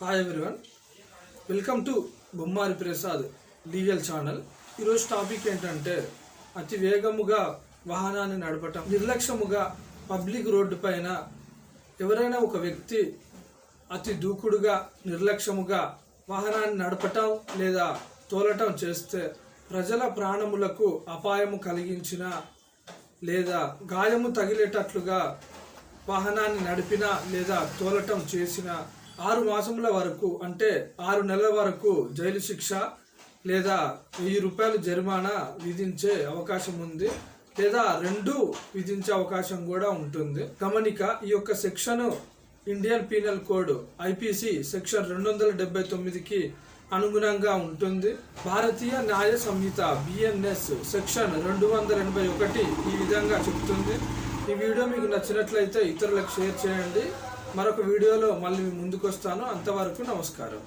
Hi everyone welcome to Bommari Prasad legal channel ఈరోజు topic ఏంటంటే అతి వేగముగా వాహనాన్ని నడపటం నిర్లక్ష్యముగా పబ్లిక్ రోడ్డు పైన ఎవరైనా ఒక వ్యక్తి అతి దూకుడుగా నిర్లక్ష్యముగా వాహనాన్ని నడపటం లేదా తోలటం చేస్తే ప్రజల ప్రాణములకు అపాయము కలిగించిన లేదా గాయము తగిలేటట్లుగా వాహనాన్ని నడిపినా లేదా తోలటం చేసిన ఆరు మాసముల వరకు అంటే ఆరు నెలల వరకు జైలు శిక్ష లేదా వెయ్యి రూపాయలు జరిమానా విధించే అవకాశం ఉంది. లేదా రెండు విధించే అవకాశం కూడా ఉంటుంది. గమనిక ఈ యొక్క section Indian penal code IPC section రెండు వందల డెబ్బై తొమ్మిదికి అనుగుణంగా ఉంటుంది. భారతీయ న్యాయ సంహిత బిఎన్ఎస్ సెక్షన్ రెండు వందల ఎనభై ఒకటి ఈ విధంగా చెప్తుంది. ఈ వీడియో మీకు నచ్చినట్లయితే ఇతరులకు షేర్ చేయండి. మరొక వీడియోలో మళ్ళీ ముందుకొస్తాను. ముందుకు వస్తాను అంతవరకు నమస్కారం.